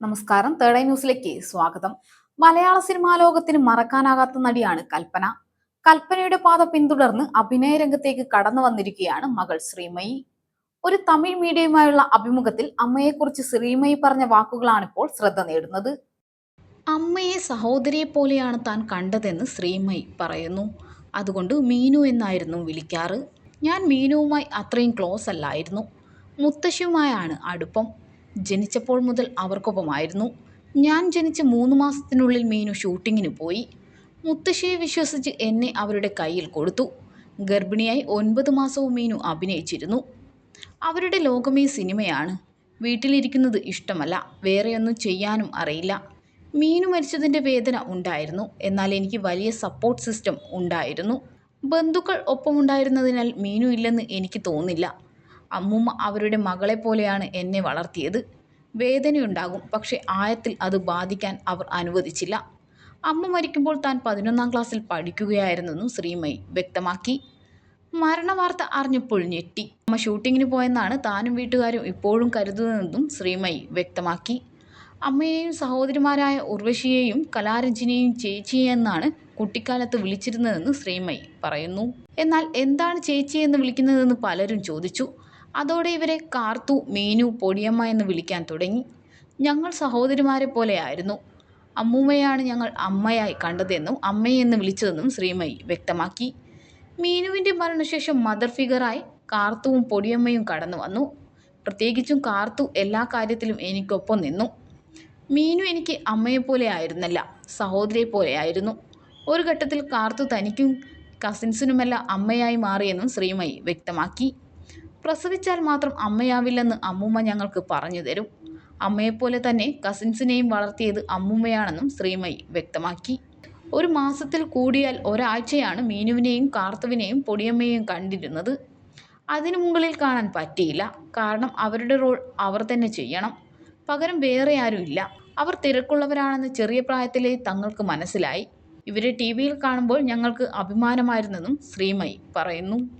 നമസ്കാരം. Third eye ന്യൂസിലേക്ക് സ്വാഗതം. മലയാള സിനിമാ ലോകത്തിന് മറക്കാനാകാത്ത നടിയാണ് കൽപ്പന. കൽപ്പനയുടെ പാത പിന്തുടർന്ന് അഭിനയ രംഗത്തേക്ക് കടന്നു വന്നിരിക്കുകയാണ് മകൾ ശ്രീമയി. ഒരു തമിഴ് മീഡിയയുമായുള്ള അഭിമുഖത്തിൽ അമ്മയെക്കുറിച്ച് ശ്രീമയി പറഞ്ഞ വാക്കുകളാണ് ഇപ്പോൾ ശ്രദ്ധ നേടുന്നത്. അമ്മയെ സഹോദരിയെ പോലെയാണ് താൻ കണ്ടതെന്ന് ശ്രീമയി പറയുന്നു. അതുകൊണ്ട് മീനു എന്നായിരുന്നു വിളിക്കാറ്. ഞാൻ മീനുവുമായി അത്രയും ക്ലോസ് അല്ലായിരുന്നു. മുത്തശ്ശിയുമായാണ് അടുപ്പം. ജനിച്ചപ്പോൾ മുതൽ അവർക്കൊപ്പമായിരുന്നു. ഞാൻ ജനിച്ച മൂന്ന് മാസത്തിനുള്ളിൽ മീനു ഷൂട്ടിങ്ങിന് പോയി. മുത്തശ്ശിയെ വിശ്വസിച്ച് എന്നെ അവരുടെ കയ്യിൽ കൊടുത്തു. ഗർഭിണിയായി ഒൻപത് മാസവും മീനു അഭിനയിച്ചിരുന്നു. അവരുടെ ലോകമേ സിനിമയാണ്. വീട്ടിലിരിക്കുന്നത് ഇഷ്ടമല്ല. വേറെയൊന്നും ചെയ്യാനും അറിയില്ല. മീനു മരിച്ചതിന്റെ വേദന ഉണ്ടായിരുന്നു. എന്നാൽ എനിക്ക് വലിയ സപ്പോർട്ട് സിസ്റ്റം ഉണ്ടായിരുന്നു. ബന്ധുക്കൾ ഒപ്പമുണ്ടായിരുന്നതിനാൽ മീനു ഇല്ലെന്ന് എനിക്ക് തോന്നില്ല. അമ്മൂമ്മ അവരുടെ മകളെപ്പോലെയാണ് എന്നെ വളർത്തിയത്. വേദനയുണ്ടാകും പക്ഷെ ആയത്തിൽ അത് ബാധിക്കാൻ അവർ അനുവദിച്ചില്ല. അമ്മ മരിക്കുമ്പോൾ താൻ പതിനൊന്നാം ക്ലാസ്സിൽ പഠിക്കുകയായിരുന്നെന്നും ശ്രീമയി വ്യക്തമാക്കി. മരണവാർത്ത അറിഞ്ഞപ്പോൾ ഞെട്ടി. അമ്മ ഷൂട്ടിങ്ങിന് പോയെന്നാണ് താനും വീട്ടുകാരും ഇപ്പോഴും കരുതുന്നതെന്നും ശ്രീമയി വ്യക്തമാക്കി. അമ്മയെയും സഹോദരിമാരായ ഉർവശിയെയും കലാരഞ്ജിനെയും ചേച്ചിയെന്നാണ് കുട്ടിക്കാലത്ത് വിളിച്ചിരുന്നതെന്ന് ശ്രീമയി പറയുന്നു. എന്നാൽ എന്താണ് ചേച്ചി എന്ന് വിളിക്കുന്നതെന്ന് പലരും ചോദിച്ചു. അതോടെ ഇവരെ കാർത്തു മീനു പൊടിയമ്മ എന്ന് വിളിക്കാൻ തുടങ്ങി. ഞങ്ങൾ സഹോദരിമാരെ പോലെയായിരുന്നു അമ്മൂമ്മയാണ് ഞങ്ങൾ അമ്മയായി കണ്ടതെന്നും അമ്മയെന്ന് വിളിച്ചതെന്നും ശ്രീമയി വ്യക്തമാക്കി. മീനുവിന്റെ മരണശേഷം മദർ ഫിഗറായി കാർത്തുവും പൊടിയമ്മയും കടന്നു വന്നു. പ്രത്യേകിച്ചും കാർത്തു എല്ലാ കാര്യത്തിലും എനിക്കൊപ്പം നിന്നു. മീനു എനിക്ക് അമ്മയെപ്പോലെ ആയിരുന്നല്ല സഹോദരിയെ പോലെയായിരുന്നു ഒരു ഘട്ടത്തിൽ കാർത്തു തനിക്കും കസിൻസിനുമെല്ലാം അമ്മയായി മാറിയെന്നും ശ്രീമയി വ്യക്തമാക്കി. പ്രസവിച്ചാൽ മാത്രം അമ്മയാവില്ലെന്ന് അമ്മൂമ്മ ഞങ്ങൾക്ക് പറഞ്ഞു തരും. അമ്മയെപ്പോലെ തന്നെ കസിൻസിനെയും വളർത്തിയത് അമ്മൂമ്മയാണെന്നും ശ്രീമയി വ്യക്തമാക്കി. ഒരു മാസത്തിൽ കൂടിയാൽ ഒരാഴ്ചയാണ് മീനുവിനെയും കാർത്തുവിനെയും പൊടിയമ്മയെയും കണ്ടിരുന്നത്. അതിനു മുകളിൽ കാണാൻ പറ്റിയില്ല. കാരണം അവരുടെ റോൾ അവർ തന്നെ ചെയ്യണം. പകരം വേറെ ആരുമില്ല അവർ തിരക്കുള്ളവരാണെന്ന് ചെറിയ പ്രായത്തിലേ തങ്ങൾക്ക് മനസ്സിലായി. ഇവരെ ടി വിയിൽ കാണുമ്പോൾ ഞങ്ങൾക്ക് അഭിമാനമായിരുന്നെന്നും ശ്രീമയി പറയുന്നു.